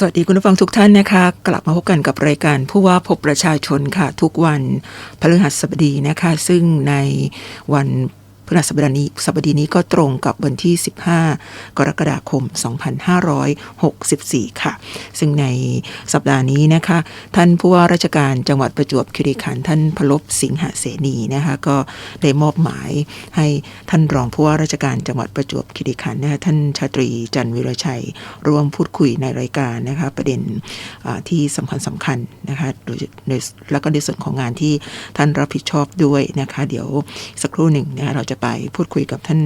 สวัสดีคุณผู้ฟังทุกท่านนะคะ กลับมาพบกันกับรายการผู้ว่าพบประชาชนค่ะ ทุกวันพฤหัสบดีนะคะ ซึ่งในวัน พฤหัสบดีนี้สัปดีนี้ก็ตรงกับวันที่ 15 กรกฎาคม 2564 ค่ะ ซึ่งในสัปดาห์นี้นะคะ ท่านผู้ว่าราชการจังหวัดประจวบคีรีขันธ์ท่านพลบสิงหเสนีนะคะก็ได้มอบหมายให้ท่านรองผู้ว่าราชการจังหวัดประจวบคีรีขันธ์นะคะท่านชาตรีจันวิรชัย ร่วมพูดคุยในรายการนะคะประเด็นที่สำคัญสำคัญนะคะแล้วก็ในส่วนของงานที่ท่านรับผิดชอบด้วยนะคะ เดี๋ยวสักครู่หนึ่งนะคะเราจะไปพูดคุยกับท่าน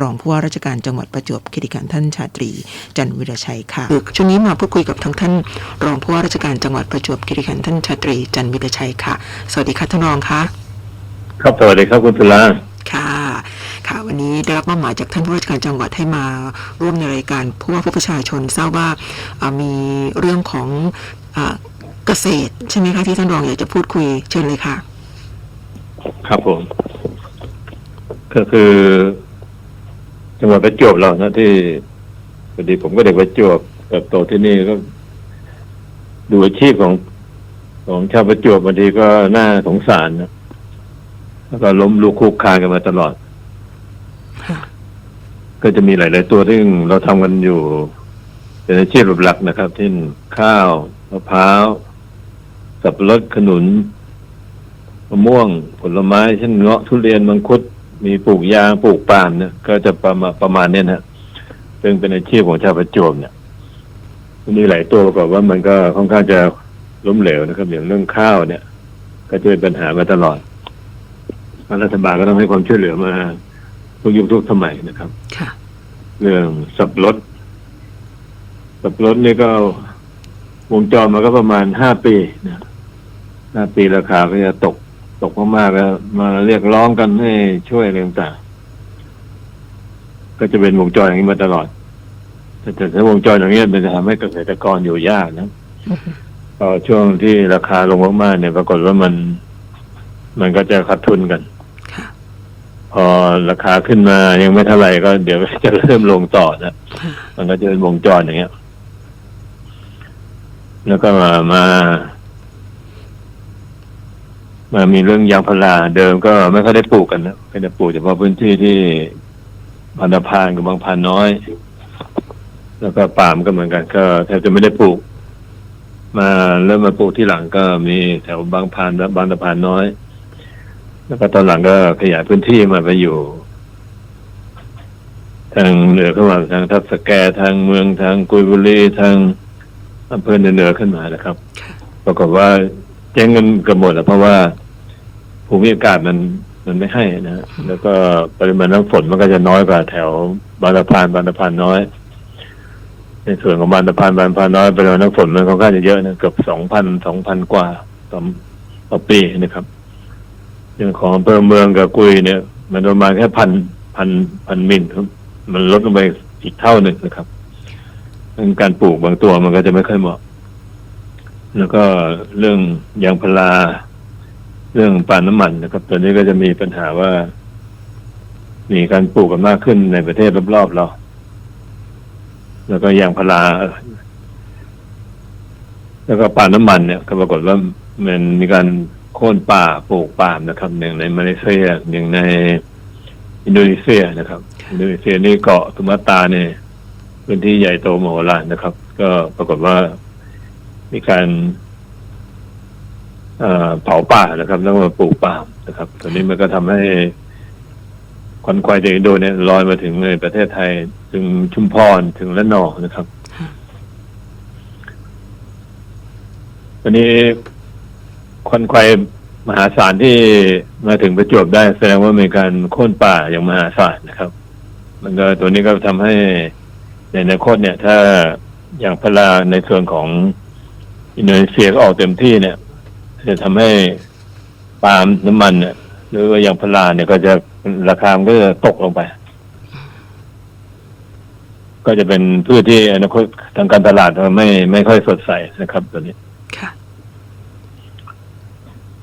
รองผู้ว่าราชการจังหวัดประจวบคีรีขันธ์ท่านชาตรี จันทร์วิรชัยค่ะช่วงนี้มาพูดคุยกับทางท่านรองผู้ว่าราชการจังหวัดประจวบคีรีขันธ์ท่านชาตรี จันทร์วิรชัยค่ะ สวัสดีค่ะท่านรองค่ะครับสวัสดีครับคุณสุราค่ะค่ะวันนี้ได้รับมอบหมายจากท่านผู้ว่าราชการจังหวัดให้มาร่วมในรายการผู้ว่าผู้ประชาชนทราบว่าอ่ามีเรื่องของอาเกษตรใช่ไหมคะที่ท่านรองอยากจะพูดคุยเชิญเลยค่ะ ครับผม ก็คือจังหวัดประจวบเรานะที่พอดีผมก็เด็กประจวบเติบโตที่นี่ก็ ดูอาชีพของของชาวประจวบบางทีก็น่าสงสารนะแล้วก็ล้มลุกคลุกคลานกันมาตลอดค่ะก็จะมีหลาย ๆ ตัวที่เราทำกันอยู่ เป็นอาชีพหลักๆนะครับเช่นข้าวมะพร้าวสับปะรดขนุนมะม่วง ผลไม้เช่นเงาะทุเรียนมังคุด มีปลูกยางปลูกปาล์มเนี่ยก็จะประมาณประมาณเนี้ยนะซึ่งเป็นอาชีพของชาวประจวบเนี่ยมีหลายตัวประกอบว่ามันก็ค่อนข้างจะล้มเหลวนะครับ อย่างเรื่องข้าวเนี่ย ก็จะเป็นปัญหามาตลอดรัฐบาลก็ต้องให้ความช่วยเหลือมาทุกยุคทุกสมัยนะครับค่ะเรื่องสับปะรถสับปะรถนี่ก็วงจรมาก็ประมาณห้าปีนะห้าปีราคาก็จะตก ตกมากๆแล้วมาเรียกร้องกันให้ช่วยอะไรต่างๆก็จะเป็นวงจรอย่างนี้มาตลอดแต่แต่ถ้าวงจรอย่างนี้มันจะทำให้เกษตรกรอยู่ยากนะพอช่วงที่ราคาลงมากๆเนี่ยปรากฏว่ามัน มันก็จะขาดทุนกันค่ะพอราคาขึ้นมายังไม่เท่าไหร่ก็เดี๋ยวจะเริ่มลงต่อนะค่ะมันก็จะเป็นวงจรอย่างเงี้ย แล้วก็มามา มามีเรื่องยางพาราเดิมก็ไม่ค่อยได้ปลูกกันนะก็จะปลูกเฉพาะพื้นที่ที่พันธพานกับบางพันน้อย แล้วก็ปาล์มก็เหมือนกัน ก็แทบจะไม่ได้ปลูก มาเริ่มมาปลูกที่หลังก็มีแถวบางพานและบางตะพานน้อย แล้วก็ตอนหลังก็ขยายพื้นที่มาไปอยู่ ทางเหนือขึ้นมาทางทับสแกทางเมืองทางกุยบุรีทางอำเภอเหนือขึ้นมานะครับปรากฏว่า เจ๊งเงินเกือบหมดแล้วเพราะว่าภูมิอากาศมันมันไม่ให้นะ แล้วก็ปริมาณน้ำฝนมันก็จะน้อยกว่าแถวบางตะพานบางตะพานน้อย ในส่วนของบางตะพานบางตะพานน้อยปริมาณน้ำฝนมันค่อนข้างจะเยอะนะเกือบสองพันสองพันกว่าต่อต่อปีนะครับอย่างของอำเภอเมืองกับกุยเนี่ย มันประมาณแค่พันพันพันมิลครับ มันลดลงไปอีกเท่าหนึ่งนะครับเรื่องการปลูกบางตัวมันก็จะไม่ค่อยเหมาะ แล้วก็เรื่องยางพารา เรื่องปาล์มน้ำมันนะครับตอนนี้ก็จะมีปัญหาว่า มีการปลูกกันมากขึ้นในประเทศรอบๆเรา แล้วก็ยางพารา แล้วก็ปาล์มน้ำมันเนี่ยก็ปรากฏว่ามันมีการโค่นป่าปลูกปาล์มนะครับอย่งในมาเลเซียอย่งในอินโดนีเซียนะครับ อินโดนีเซียนี่เกาะสุมาตาเนี่ยพื้นที่ใหญ่โตมโหฬารนะครับ ก็ปรากฏว่า มีการเผาป่านะครับแล้วมาปลูกป่ามนะครับตอนนี้มันก็ทำให้ควันควายจากอินโดเนี่ยลอยมาถึงในประเทศไทย ถึงชุมพรถึงละนองนะครับตอนนี้ควันควายมหาศาลที่มาถึงประจวบได้แสดงว่ามีการโค่นป่าอย่างมหาศาลนะครับ มันก็ตัวนี้ก็ทำให้ในอนาคตเนี่ย ถ้าอย่างพาราในส่วนของ อินโดนีเซียก็ออกเต็มที่เนี่ย จะทำให้ปาล์มน้ำมันเนี่ยหรือว่าอย่างพาราเนี่ยก็จะราคามันก็จะตกลงไป ก็จะเป็นพืชที่อนาคตทางการตลาดไม่ไม่ค่อยสดใสนะครับตัวนี้ค่ะ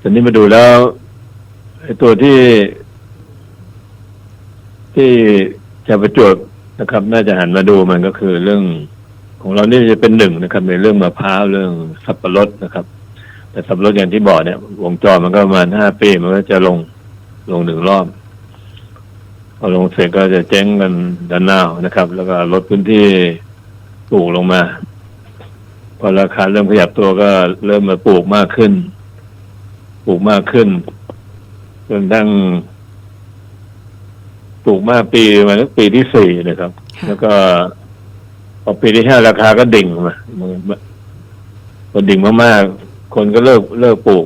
ตอนนี้มาดูแล้วไอ้ตัวที่ ที่จะประจวบนะครับ น่าจะหันมาดูมันก็คือเรื่อง ของเรานี่จะเป็นหนึ่งนะครับ ในเรื่องมะพร้าวเรื่องสับปะรดนะครับ แต่สับปะรดอย่างที่บอกเนี่ย วงจรมันก็ประมาณห้าปีมันก็จะลงลงหนึ่งรอบพอลงเสร็จก็จะเจ๊งกันด้านหน้านะครับ แล้วก็ลดพื้นที่ปลูกลงมา พอราคาเริ่มขยับตัวก็เริ่มมาปลูกมากขึ้น ปลูกมากขึ้นจนทั้งปลูกมากปีมาถึงปีที่สี่นะครับค่ะแล้วก็ พอปีที่ห้าราคาก็ดิ่งมามันพอดิ่งมากๆ คนก็เลิกเลิกปลูก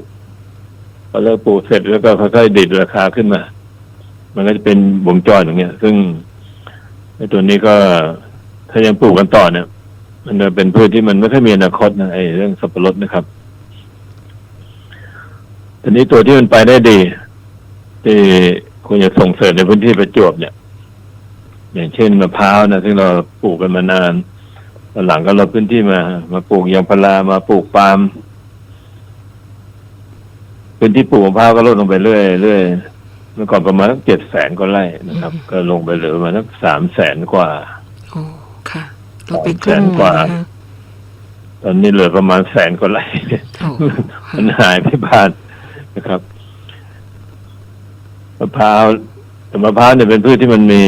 พอเลิกปลูกเสร็จแล้วก็ค่อยๆดิดราคาขึ้นมา มันก็จะเป็นวงจรอย่างเงี้ย ซึ่งไอ้ตัวนี้ก็ถ้ายังปลูกกันต่อเนี่ย มันจะเป็นพืชที่มันไม่ค่อยมีอนาคตนะไอ้เรื่องสับปะรดนะครับทีนี้ตัวที่มันไปได้ดีที่ควรจะส่งเสริมในพื้นที่ประจวบเนี่ย อย่างเช่นมะพร้าวนะซึ่งเราปลูกกันมานานตอนหลังก็ลดพื้นที่มา มาปลูกยางพารามาปลูกปาล์มพื้นที่ปลูกมะพร้าวก็ลดลงไปเรื่อยเรื่อยเมื่อก่อนประมาณเจ็ดแสนกว่าไร่นะครับ ก็ลงไปเหลือประมาณสักสามแสนกว่าโอ้ค่ะลดไปครึ่งแสนกว่านะคะตอนนี้เหลือประมาณแสนกว่าไร่โอ้มันหายไปบ้านนะครับมะพร้าวแต่มะพร้าวเนี่ยเป็นพืชที่มันมี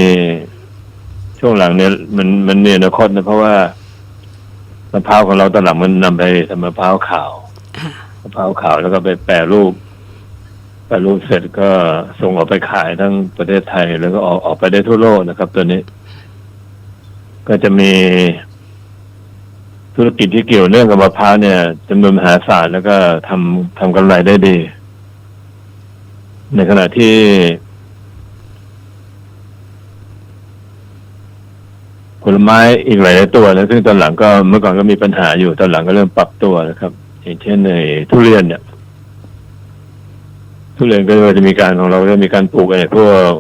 ช่วงหลังเนี่ยมันมันมีอนาคตนะเพราะว่ามะพร้าวของเราตอนหลังมันนำไปทำมะพร้าวขาวค่ะมะพร้าวขาวแล้วก็ไปแปรรูปแปรรูปเสร็จก็ส่งออกไปขายทั้งประเทศไทย แล้วก็ออกออกไปได้ทั่วโลกนะครับ ตัวนี้ ก็จะมีธุรกิจที่เกี่ยวเนื่องกับมะพร้าวเนี่ยจำนวนมหาศาลแล้วก็ทำทำกำไรได้ดี ในขณะที่ ผลไม้อีกหลายตัวนะซึ่งตอนหลังก็เมื่อก่อนก็มีปัญหาอยู่ตอนหลังก็เริ่มปรับตัวนะครับ อย่างเช่นในทุเรียนเนี่ย ทุเรียนก็จะมีการของเราก็มีการปลูกไอ้พวก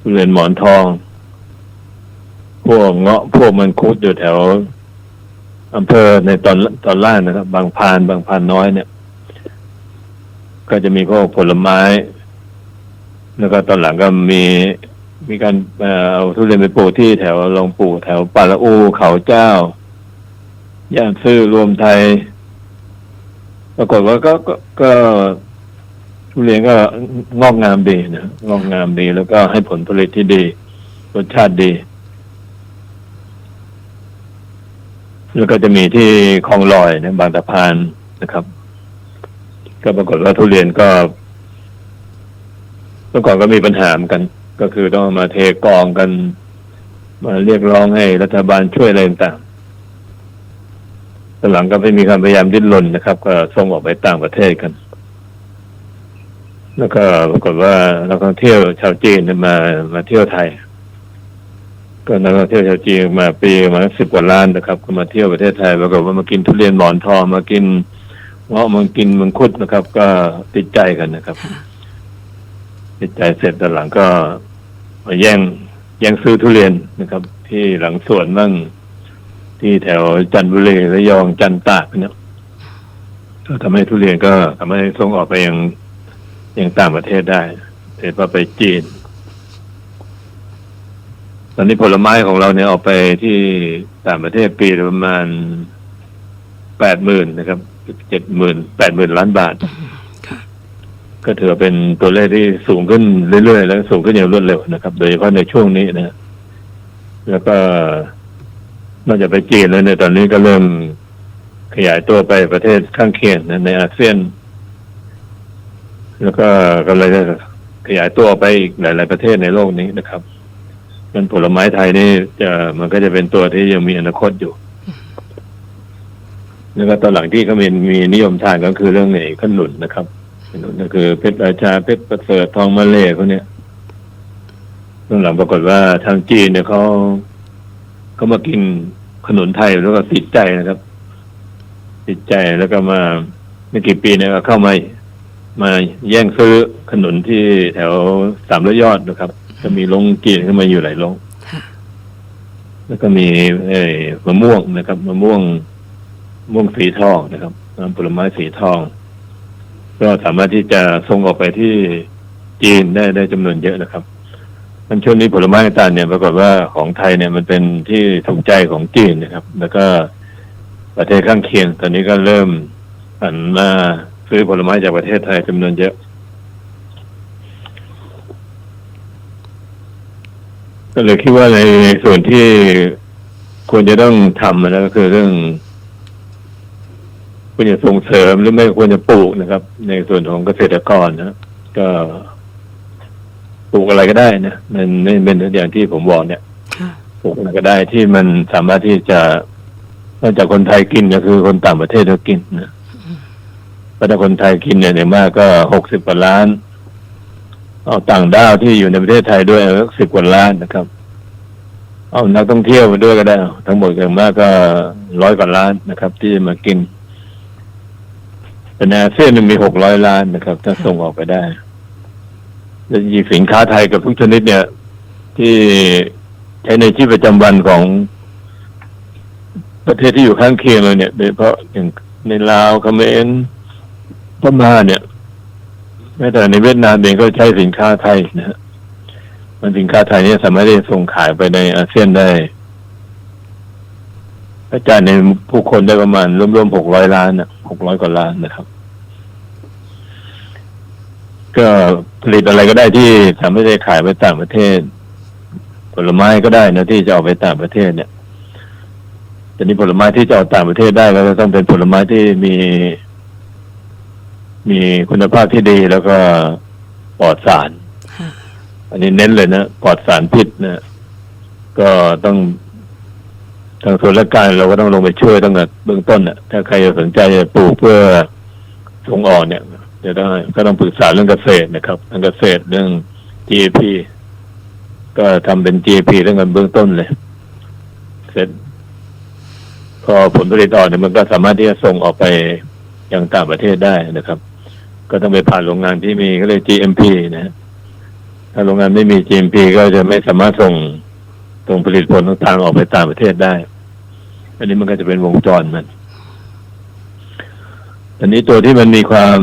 ทุเรียนหมอนทอง พวกเงาะพวกมันคุดอยู่แถวอำเภอในตอนตอนล่างนะครับ บางพานบางพานน้อยเนี่ย ก็จะมีพวกผลไม้ แล้วก็ตอนหลังก็มี มีการเอาทุเรียนไปปลูกที่แถวลองปลูกแถวป่าละอูเขาเจ้า ย่านซื่อรวมไทย ปรากฏว่าก็ก็ก็ทุเรียนก็งอกงามดีนะงอกงามดี แล้วก็ให้ผลผลิตที่ดี รสชาติดี แล้วก็จะมีที่คลองลอยเนบางตะพานนะครับ ก็ปรากฏว่าทุเรียนก็เมื่อก่อนก็มีปัญหาเหมือนกัน ก็คือต้องมาเทกองกัน มาเรียกร้องให้รัฐบาลช่วยอะไรต่างตอหลังก็ไม่มีความพยายามดิ้นรนนะครับ ก็ส่งออกไปต่างประเทศกัน แล้วก็ปรากฏว่านักท่องเที่ยวชาวจีนมามาเที่ยวไทย ก็นักท่องเที่ยวชาวจีนมาปีมาสิบกว่าล้านนะครับ ก็มาเที่ยวประเทศไทยปรากฏว่ามากินทุเรียนหมอนทองมากินเงาะมากินมังคุดนะครับ ก็ติดใจกันนะครับ ติดใจเสร็จตอนหลังก็ แย่งแย่งซื้อทุเรียนนะครับ ที่หลังสวนบ้างที่แถวจันทบุรีระยองจันตากเนี่ยก็ทำให้ทุเรียนก็ทำให้ส่งออกไปยังยังต่างประเทศได้เห็นว่าไปจีน ตอนนี้ผลไม้ของเราเนี่ยออกไปที่ต่างประเทศปีประมาณแปดหมื่นนะครับเจ็ดหมื่นแปดหมื่นล้านบาท ก็ถือเป็นตัวเลขที่สูงขึ้นเรื่อยๆ แล้วสูงขึ้นอย่างรวดเร็วนะครับ โดยเฉพาะในช่วงนี้นะแล้วก็นอกจากไปจีนแล้วเนี่ยตอนนี้ก็เริ่มขยายตัวไปประเทศข้างเคียงนะในอาเซียน แล้วก็ก็เลยจะขยายตัวไปอีกหลาย ๆ ประเทศในโลกนี้นะครับมันผลไม้ไทยนี่จะมันก็จะเป็นตัวที่ยังมีอนาคตอยู่ แล้วก็ตอนหลังที่เขามีมีนิยมทานก็คือเรื่องไอ้ขนุนนะครับ ก็คือเพชรราชาเพชรประเสริฐทองมะเล่พวกเนี้ยตอนหลังปรากฏว่าทางจีนเนี่ยเขาเขามากินขนุนไทยแล้วก็ติดใจนะครับ ติดใจแล้วก็มาไม่กี่ปีเนี่ยก็เข้ามามาแย่งซื้อขนุนที่แถวสามร้อยยอดนะครับ ก็มีลงกีนขึ้นมาอยู่หลายลงแล้วก็มีเอ่มะม่วงนะครับมะม่วงม่วงสีทองนะครับผลไม้สีทอง ก็สามารถที่จะส่งออกไปที่จีนได้ได้จำนวนเยอะนะครับมันช่วงนี้ผลไม้ต่างเนี่ยปรากฏว่าของไทยเนี่ยมันเป็นที่ถูกใจของจีนนะครับ แล้วก็ประเทศข้างเคียง ตอนนี้ก็เริ่มหันมาซื้อผลไม้จากประเทศไทยจำนวนเยอะ ก็เลยคิดว่าในส่วนที่ควรจะต้องทำนะก็คือเรื่อง ควรจะส่งเสริมหรือไม่ควรจะปลูกนะครับ ในส่วนของเกษตรกรนะก็ปลูกอะไรก็ได้นะมันไม่เป็นอย่างที่ผมบอกเนี่ยค่ะปลูกอะไรก็ได้ที่มันสามารถที่จะนอกจากคนไทยกินก็คือคนต่างประเทศก็กินนะเพราะถ้าคนไทยกินเนี่ยอย่างมากก็หกสิบกว่าล้าน เอาต่างด้าวที่อยู่ในประเทศไทยด้วยสิบกว่าล้านนะครับ เอานักท่องเที่ยวมาด้วยก็ได้เอาทั้งหมดอย่างมากก็ร้อยกว่าล้านนะครับ ที่จะมากินแต่ในอาเซียนมันมีหกร้อยล้านนะครับ ถ้าส่งออกไปได้แล้วสินค้าไทยกับทุกชนิดเนี่ย ที่ใช้ในชีวิตประจำวันของประเทศที่อยู่ข้างเคียงเราเนี่ยโดยเฉพาะอย่างในลาวเขมรพม่าเนี่ยแม้แต่ในเวียดนามเองก็ใช้สินค้าไทยนะฮะมันสินค้าไทยเนี่ยสามารถที่จะส่งขายไปในอาเซียนได้ กระจายในผู้คนได้ประมาณรวมๆหกร้อยล้านนะหกร้อยกว่าล้านนะครับ ก็ผลิตอะไรก็ได้ที่สามารถจะขายไปต่างประเทศ ผลไม้ก็ได้นะที่จะเอาไปต่างประเทศเนี่ยแต่นี้ผลไม้ที่จะเอาต่างประเทศได้แล้วก็ต้องเป็นผลไม้ที่มี มีคุณภาพที่ดีแล้วก็ปลอดสารค่ะอันนี้เน้นเลยนะปลอดสารพิษนะก็ต้อง ทางส่วนราชการเราก็ต้องลงไปช่วยตั้งแต่เบื้องต้นน่ะ ถ้าใครสนใจจะปลูกเพื่อส่งออกเนี่ยจะได้ก็ต้องปรึกษาเรื่องเกษตรนะครับเรื่องเกษตรเรื่อง GAP ก็ทำเป็น GAP เรื่องกันเบื้องต้นเลย เสร็จ พอผลผลิตออกเนี่ยมันก็สามารถที่จะส่งออกไปยังต่างประเทศได้นะครับ ก็ต้องไปผ่านโรงงานที่มีก็เลย GMP นะถ้าโรงงานไม่มี GMP ก็จะไม่สามารถส่ง ส่งผลิตผลต่างๆออกไปต่างประเทศได้ อันนี้มันก็จะเป็นวงจรมัน อันนี้ตัวที่มันมีความ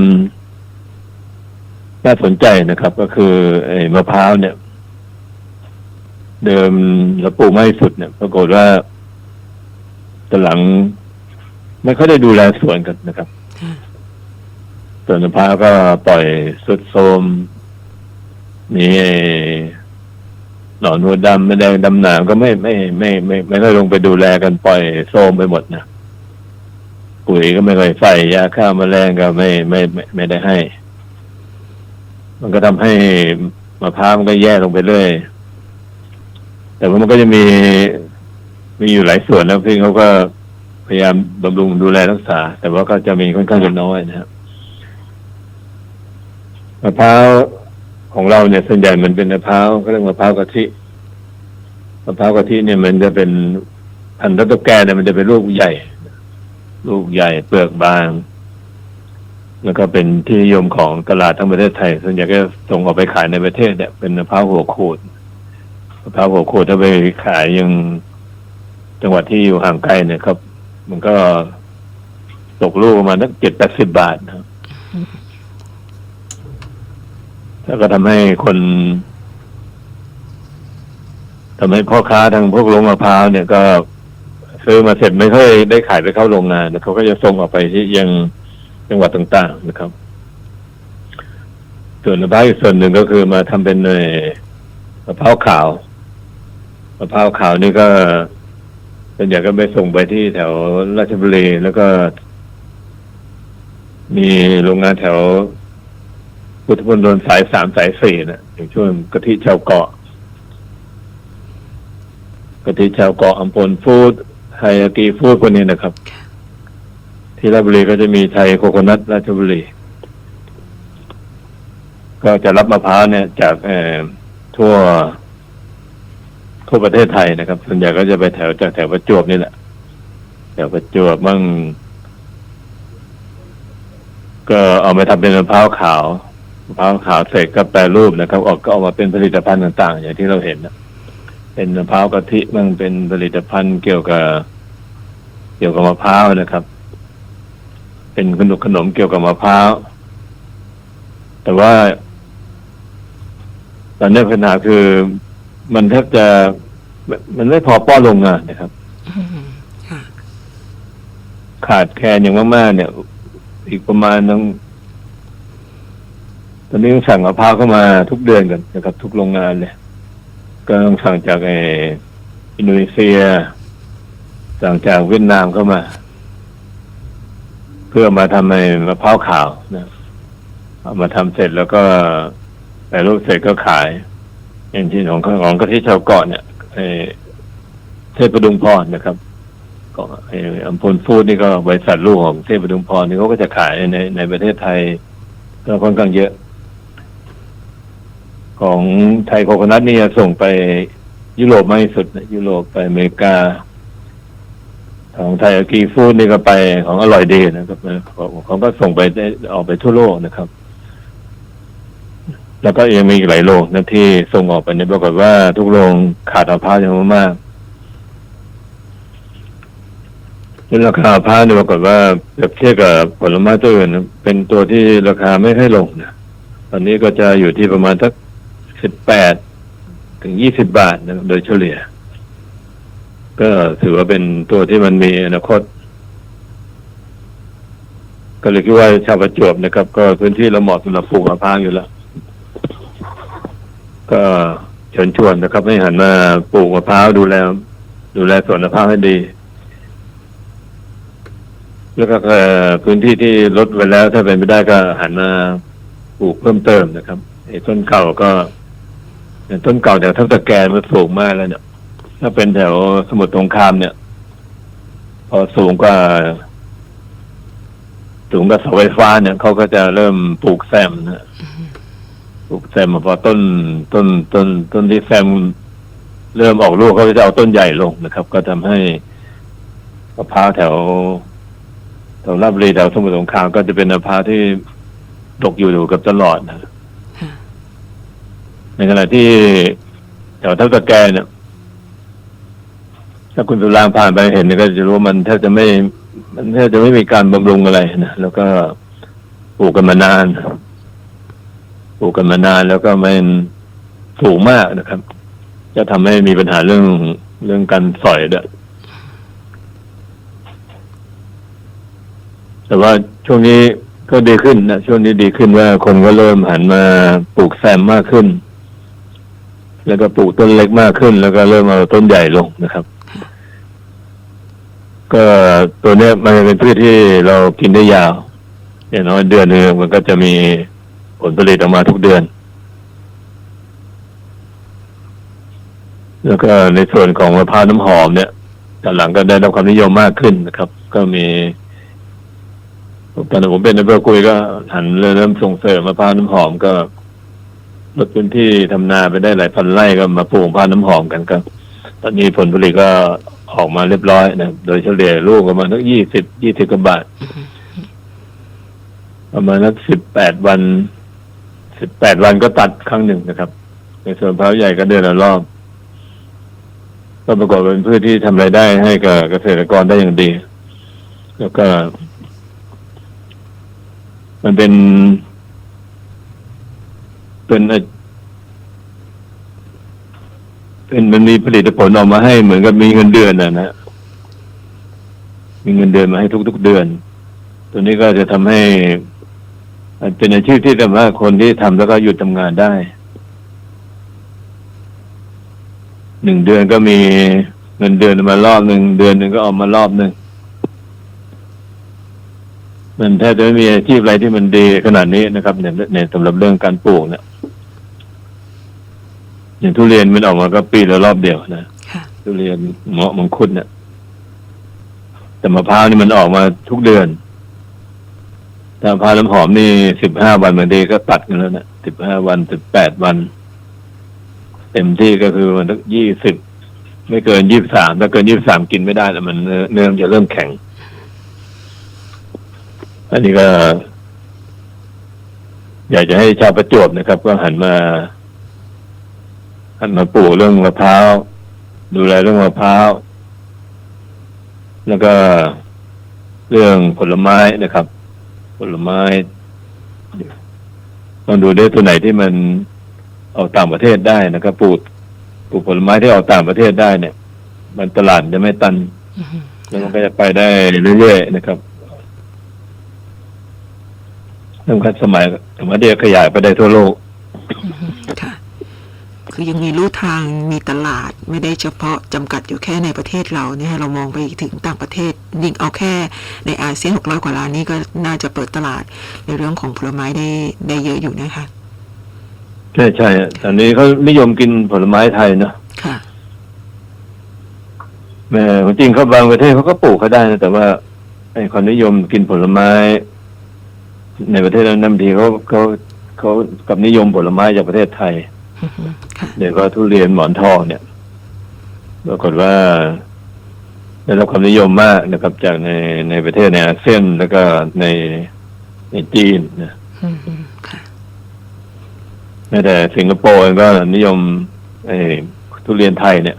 น่าสนใจนะครับ ก็คือไอ้มะพร้าวเนี่ย เดิมเราปลูกไม่สุดเนี่ย ปรากฏว่าตอนหลัง ไม่ค่อยได้ดูแลสวนกันนะครับค่ะส่วนมะพร้าวก็ปล่อยสุดโทรมมีไอ้ห นอนหัวดำไม่แดงดำหนามก็ไม่ไม่ไม่ไม่ไม่ค่อยลงไปดูแลกันปล่อยโทรมไปหมดนะปุ๋ยก็ไม่ค่อยใส่ยาฆ่าแมลงก็ไม่ไม่ไม่ไม่ได้ให้ มันก็ทำให้มะพร้าวมันก็แย่ลงไปเรื่อยแต่ว่ามันก็จะมีมีอยู่หลายส่วนแล้วซึ่งเขาก็พยายามบำรุงดูแลรักษา แต่ว่าก็จะมีค่อนข้างจะน้อยนะครับมะพร้าว ของเราเนี่ยส่วนใหญ่มันเป็นมะพร้าวเขาเรียกมะพร้าวกะทิมะพร้าวกะทิเนี่ยมันจะเป็นพันธุ์ตะแกเนี่ยมันจะเป็นลูกใหญ่ ลูกใหญ่เปลือกบาง แล้วก็เป็นที่นิยมของตลาดทั้งประเทศไทย ส่วนใหญ่ก็ส่งออกไปขายในประเทศเนี่ยเป็นมะพร้าวหัวโขดมะพร้าวหัวโขดถ้าไปขายยังจังหวัดที่อยู่ห่างไกลเนี่ยครับ มันก็ตกลูกประมาณสักเจ็ดแปดสิบบาทนะครับ แล้วก็ทำให้คนทำให้พ่อค้าทางพวกโรงมะพร้าวเนี่ยก็ซื้อมาเสร็จไม่ค่อยได้ขายไปเข้าโรงงานเขาก็จะส่งออกไปที่ยังจังหวัดต่าง ๆ นะครับ ส่วนมะพร้าวอีกส่วนหนึ่งก็คือมาทำเป็นเอ่อมะพร้าวขาวมะพร้าวขาวนี่ก็ส่วนใหญ่ก็ไปส่งไปที่แถวราชบุรีแล้วก็ มีโรงงานแถว พุทธมณฑลสายสามสายสี่นะอย่างช่วงกะทิชาวเกาะกะทิชาวเกาะอัมพลฟูดไทยอากีฟูดพวกนี้นะครับ ที่ราชบุรีก็จะมีไทยโคโคนัทราชบุรี ก็จะรับมะพร้าวเนี่ย จากเอ่อทั่วทั่วประเทศไทยนะครับ ส่วนใหญ่ก็จะไปแถวจากแถวประจวบนี่แหละแถวประจวบมั่งก็เอาไปทำเป็นมะพร้าวขาว มะพร้าวขาวเสร็จก็แปรรูปนะครับ ออกก็ออกมาเป็นผลิตภัณฑ์ต่างๆ อย่างที่เราเห็นนะเป็นมะพร้าวกะทิมั่งเป็นผลิตภัณฑ์เกี่ยวกับ เกี่ยวกับมะพร้าวนะครับ เป็นขนมขนมเกี่ยวกับมะพร้าวแต่ว่า ตอนนี้ปัญหาคือ มันแทบจะมันไม่พอป้อนโรงงานนะครับอืมค่ะขาดแคลนอย่างมากๆเนี่ย อีกประมาณนึงต อนนี้ต้องสั่งมะพร้าวเข้ามาทุกเดือนกันนะครับทุกโรงงานเลยก็ต้องสั่งจากไออินโดนีเซีย สั่งจากเวียดนามเข้ามา เพื่อมาทำในมะพร้าวขาวนะเอามาทำเสร็จแล้วก็แต่รูปเสร็จก็ขาย อย่างที่ของของกะทิชาวเกาะเนี่ยไอเทพประดุงพรนะครับก็ไอ้อัมพลฟูดนี่ก็บริษัทลูกของเทพประดุงพรนี่เขาก็จะขายในในประเทศไทยก็ค่อนข้างเยอะ ของไทยโคโคนัทนี่จะส่งไปยุโรปมากที่สุดนะยุโรปไปอเมริกา ของไทยอากีฟูดนี่ก็ไปของอร่อยดีนะครับของเขาก็ส่งไปได้ออกไปทั่วโลกนะครับ แล้วก็ยังมีอีกหลายโรงนะที่ส่งออกไปเนี่ยปรากฏว่าทุกโรงขาดมะพร้าวอย่างมากแล้วราคามะพร้าเนี่ยปรากฏว่าเปรียบเทียบกับผลไม้ตัวอื่นเป็นตัวที่ราคาไม่ค่อยลงนะตอนนี้ก็จะอยู่ที่ประมาณสัก สิบแปดถึงยี่สิบบาทนะโดยเฉลี่ย ก็ถือว่าเป็นตัวที่มันมีอนาคต ก็เลยคิดว่าชาวประจวบนะครับ ก็พื้นที่เราเหมาะสำหรับปลูกมะพร้าวอยู่แล้ว ก็เชิญชวนนะครับ ให้หันมาปลูกมะพร้าวดูแล ดูแลสวนมะพร้าวให้ดี แล้วก็พื้นที่ที่ลดไปแล้ว ถ้าเป็นไม่ได้ก็หันมาปลูกเพิ่มเติมนะครับไอ้ต้นเก่าก็ อย่างต้นเก่าแถวทับตะแกรงมันสูงมากแล้วเนี่ย ถ้าเป็นแถวสมุทรสงครามเนี่ย พอสูงกว่าสูงกว่าเสาไฟฟ้าเนี่ยเขาก็จะเริ่มปลูกแซมนะปลูกแซมพอต้นต้นต้นต้นที่แซมเริ่มออกลูกเขาก็จะเอาต้นใหญ่ลงนะครับ ก็ทำให้มะพร้าวแถวแถวราบรีแถวสมุทรสงครามก็จะเป็นมะพร้าวที่ตกอยู่อยู่กับตลอดนะ ในขณะที่แถวทับตะแกเนี่ยถ้าคุณสุรางผ่านไปเห็นเนี่ยก็จะรู้ว่ามันแทบจะไม่ มันแทบจะไม่มีการบำรุงอะไรนะแล้วก็ปลูกกันมานานปลูกกันมานานแล้วก็มันสูงมากนะครับ จะทำให้มีปัญหาเรื่องเรื่องการสอยด้วยแต่ว่าช่วงนี้ก็ดีขึ้นนะช่วงนี้ดีขึ้นว่าคนก็เริ่มหันมาปลูกแซมมากขึ้น แล้วก็ปลูกต้นเล็กมากขึ้น แล้วก็เริ่มเอาต้นใหญ่ลงนะครับ ก็ตัวเนี้ยมันเป็นพืชที่เรากินได้ยาวอย่างน้อยเดือนหนึงมันก็จะมีผลผลิตออกมาทุกเดือน แล้วก็ในส่วนของมะพร้าวน้ำหอมเนี่ยตอนหลังก็ได้รับความนิยมมากขึ้นนะครับ ก็มีตอนผมเป็นในเบอร์กุยก็หันเริ่มส่งเสริมมะพร้าวน้ำหอมก็ ลดพื้นที่ทำนาไปได้หลายพันไร่ก็มาปลูกข้าวน้ำหอมกันก็ตอนนี้ผลผลิตก็ออกมาเรียบร้อยนะโดยเฉลี่ยลูกประมาณสักยี่สิบยี่สิบกว่าบาท ประมาณสักสิบแปดวันสิบแปดวันก็ตัดครั้งหนึ่งนะครับ ในส่วนพร้าวใหญ่ก็เดือนละรอบก็ปรากฏเป็นพืชที่ทำรายได้ให้กับเกษตรกรได้อย่างดี แล้วก็ มันเป็น เป็นเป็นมันมีผลิตผลออกมาให้เหมือนกับมีเงินเดือนนะนะมีเงินเดือนมาให้ทุก ๆเดือน ตัวนี้ก็จะทำให้เป็นอาชีพที่ทำให้คนที่ทำแล้วก็หยุดทำงานได้หนึ่งเดือนก็มีเงินเดือนมารอบหนึ่งเดือนหนึ่งก็ออกมารอบหนึ่งมันแทบจะไม่มีอาชีพอะไรที่มันดีขนาดนี้นะครับในในสำหรับเรื่องการปลูกเนี่ย อย่างทุเรียนมันออกมาก็ปีละรอบเดียวนะค่ะทุเรียนเหมาะมังคุดเนี่ยแต่มะพร้าวนี่มันออกมาทุกเดือนแต่มะพร้าวน้ำหอมนี่สิบห้าวันบางทีก็ตัดกันแล้วนะสิบห้าวันสิบแปดวัน เต็มที่ก็คือมันต้องยี่สิบไม่เกินยี่สามถ้าเกินยี่สามกินไม่ได้แล้วมันเนื้อเนื้อมันจะเริ่มแข็ง อันนี้ก็ อยากจะให้ชาวประจวบนะครับ ก็หันมาันมาปลูกเรื่องมะพร้าวดูแลเรื่องมะพร้าวแล้วก็เรื่องผลไม้นะครับ ผลไม้ต้องดูได้ตัวไหนที่มันเอาต่างประเทศได้นะครับปลูกปลูกผลไม้ที่ออกต่างประเทศได้เนี่ย มันตลาดจะไม่ตันแล้วมันก็จะไปได้เรื่อยๆนะครับสำคัญสมัยสมัยเดียวขยายไปได้ทั่วโลก คือยังมีลู่ทางมีตลาดไม่ได้เฉพาะจำกัดอยู่แค่ในประเทศเราเนี่ยเรามองไปถึงต่างประเทศยิ่งเอาแค่ในอาเซียนหกร้อยกว่าล้านนี่ก็น่าจะเปิดตลาดในเรื่องของผลไม้ได้ได้เยอะอยู่นะคะใช่ใช่ตอนนี้เขานิยมกินผลไม้ไทยเนอะค่ะแม่จริงเขาบางประเทศเขาก็ปลูกเขาได้นะแต่ว่าไอ้ความนิยมกินผลไม้ ในประเทศนั้นบางทีเขาเขาเขากับนิยมผลไม้จากประเทศไทยอืม ค่ะเดี๋ยวก็ทุเรียนหมอนทองเนี่ยปรากฏว่าได้รับความนิยมมากนะครับ จากในในประเทศในอาเซียนแล้วก็ในในจีนนะอืมค่ะแม้แต่สิงคโปร์เองก็นิยมไอ้ทุเรียนไทยเนี่ย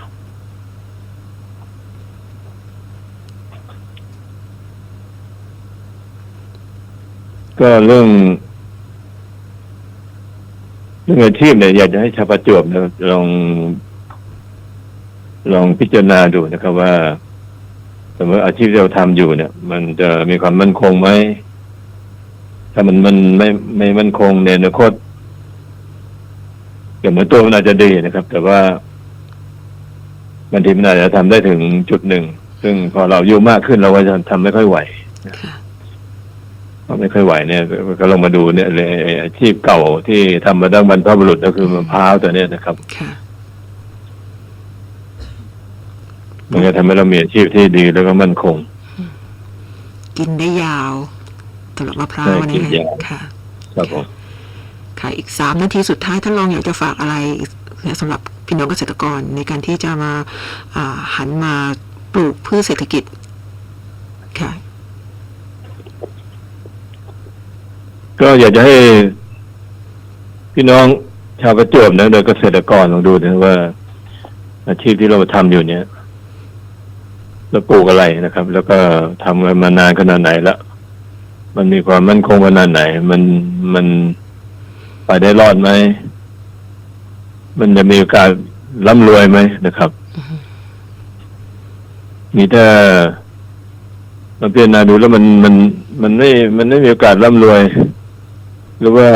ก็เรื่อง เรื่องอาชีพเนี่ยอยากจะให้ชาวประจวบนะลอง ลองพิจารณาดูนะครับ ว่าสมมติอาชีพที่เราทำอยู่เนี่ย มันจะมีความมั่นคงไหมถ้ามันมันไม่ไม่มั่นคงในอนาคตอย่างเหมือนตัวมันอาจจะดีนะครับ แต่ว่าบางทีมันอาจจะทำได้ถึงจุดหนึ่ง ซึ่งพอเราอายุมากขึ้นเราก็จะทำไม่ค่อยไหว ค่ะพอไม่ค่อยไหวเนี่ยก็ลองมาดูเนี่ยเลยอาชีพเก่าที่ทำมาตั้งบรรพบุรุษก็คือมะพร้าวตัวเนี้ยนะครับค่ะ มันจะทำให้เรามีอาชีพที่ดีแล้วก็มั่นคง กินได้ยาวสำหรับมะพร้าวใช่กินะนยาว ค่ะ ครับผม ค่ะ อีกสามนาทีสุดท้ายท่านรองอยากจะฝากอะไรสำหรับพี่น้องเกษตรกรในการที่จะมาอ่าหันมาปลูกพืชเศรษฐกิจ ค่ะ ก็อยากจะให้พี่น้องชาวประจวบนะโดยเกษตรกรลองดูนะว่า อาชีพที่เราทำอยู่เนี่ยเราปลูกอะไรนะครับ แล้วก็ทำกันมานานขนาดไหนล้วมันมีความมั่นคงขนาดไหน มันมันไปได้รอดไหมมันจะมีโอกาสร่ำรวยไหมนะครับมีถ้าเราพิจารณาดูแล้วมันมันมันไม่มันไม่มีโอกาสร่ำรวย รือว่า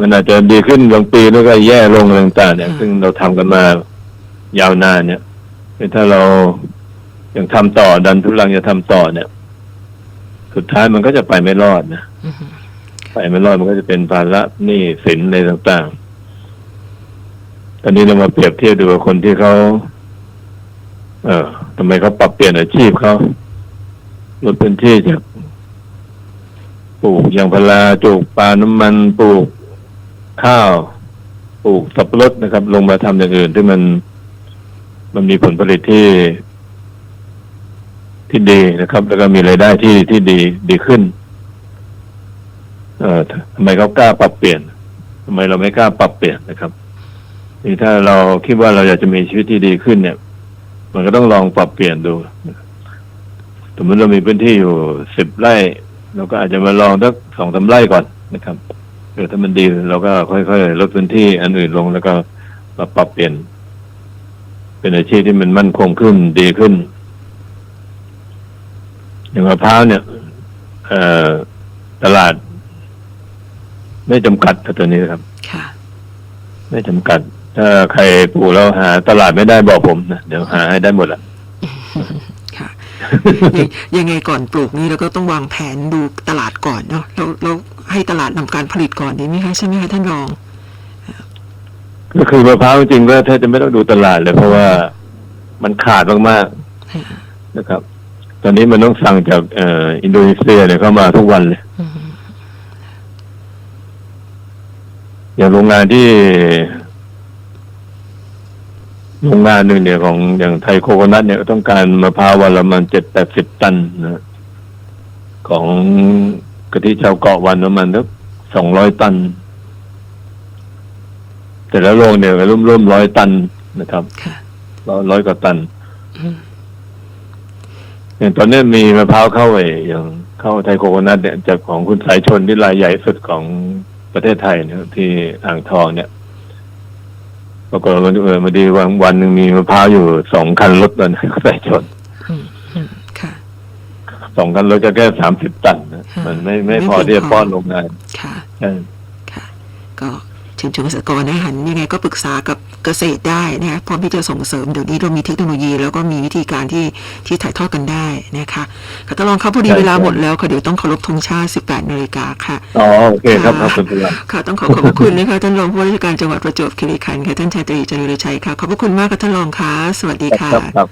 มันอาจจะดีขึ้นบางปีแล้วก็แย่ลงอะไรต่างๆเนี่ยอืมซึ่งเราทำกันมายาวนานเนี่ยถ้าเรายังทำต่อดันทุลังจะทำต่อเนี่ย สุดท้ายมันก็จะไปไม่รอดนะอือฮึไปไม่รอดมันก็จะเป็นภาระหนี้สินอะไรต่างๆ ตอนนี้เรามาเปรียบเทียบดูกับคนที่เขา เออทำไมเขาปรับเปลี่ยนอาชีพเขาลดพื้นที่จาก ปลูกยางพาราปลูกปลาน้ำมันปลูกข้าวปลูกสับปะรดนะครับ ลงมาทำอย่างอื่นที่มัน มันมีผลผลิตที่ ที่ดีนะครับ แล้วก็มีรายได้ที่ที่ดีดีขึ้น เอ่อทำไมเขากล้าปรับเปลี่ยนทำไมเราไม่กล้าปรับเปลี่ยนนะครับนี่ถ้าเราคิดว่าเราอยากจะมีชีวิตที่ดีขึ้นเนี่ย มันก็ต้องลองปรับเปลี่ยนดูสมมติเรามีพื้นที่อยู่สิบไร่ เราก็อาจจะมาลองสักสองสาไร่ก่อนนะครับเออถ้ามันดีเราก็ค่อยๆลดพื้นที่อันอื่นลงแล้วก็มาปรับเปลี่ยน เป็นอาชีพที่มันมั่นคงขึ้นดีขึ้น อย่างมะพร้าวเนี่ยเอ่อตลาด ไม่จำกัดครับตัวนี้นะครับ ค่ะ ไม่จำกัด ถ้าใครปลูกแล้วหาตลาดไม่ได้บอกผมนะเดี๋ยวหาให้ได้หมดละค่ะ ยังยังไงก่อนปลูกนี่เราก็ต้องวางแผนดูตลาดก่อนเนาะแล้วแล้วให้ตลาดนำการผลิตก่อนดีไหมคะใช่ไหมคะท่านรอง ก็คือมะพร้าวจริงๆก็แทบจะไม่ต้องดูตลาดเลยเพราะว่ามันขาดมากๆนะครับ ตอนนี้มันต้องสั่งจากเอ่ออินโดนีเซียเนี่ยเข้ามาทุกวันเลยอืมอย่างโรงงานที่ โรงงานหนึ่งเนี่ยของอย่างไทยโคโคนัทเนี่ยก็ต้องการมะพร้าววันละประมันเจ็ดแปดสิบตันนะของกะทิชาวเกาะวันประมาณสักสองร้อยตัน แต่ละโรงเนี่ยก็ร่วมๆร้อยตันนะครับค่ะร้อยร้อยกว่าตันอืมอย่างตอนนี้มีมะพร้าวเข้าไปอย่างเข้าไทยโคโคนัทเนี่ยจากของคุณสายชนที่รายใหญ่สุดของประเทศไทยเนี่ยที่อ่างทองเนี่ย ปรากฏว่าเออมาดีวันวันหนึ่งมีมะพร้าวอยู่สองคันรถตอนนั้นใส่ชนอืมอืมค่ะสองคันรถก็แค่สามสิบตันนะค่ะมันไม่ไม่ไม่พอเพียงที่จะพอป้อนโรงงานค่ะใช่ค่ะ ก็เชิญชวนเกษตรกรนะหันยังไงก็ปรึกษากับเกษตรได้นะคะพร้อมที่จะส่งเสริมเดี๋ยวนี้เรามีเทคโนโลยี แล้วก็มีวิธีการที่ที่ถ่ายทอดกันได้นะคะค่ะท่านรองครับพอดีเวลาหมดแล้วค่ะเดี๋ยวต้องเคารพธงชาติ 18นาฬิกาค่ะอ๋อโอเคครับขค่ะอบคุณครับค่ะต้องขอขอบพระคุณนะคะท่านรองผู้ว่าราชการจังหวัดประจวบคีรีขันธ์ค่ะท่านชาตรีจริรชัยค่ะขอบพระคุณมากค่ะท่านรองค่ะสวัสดีค่ะครับครับ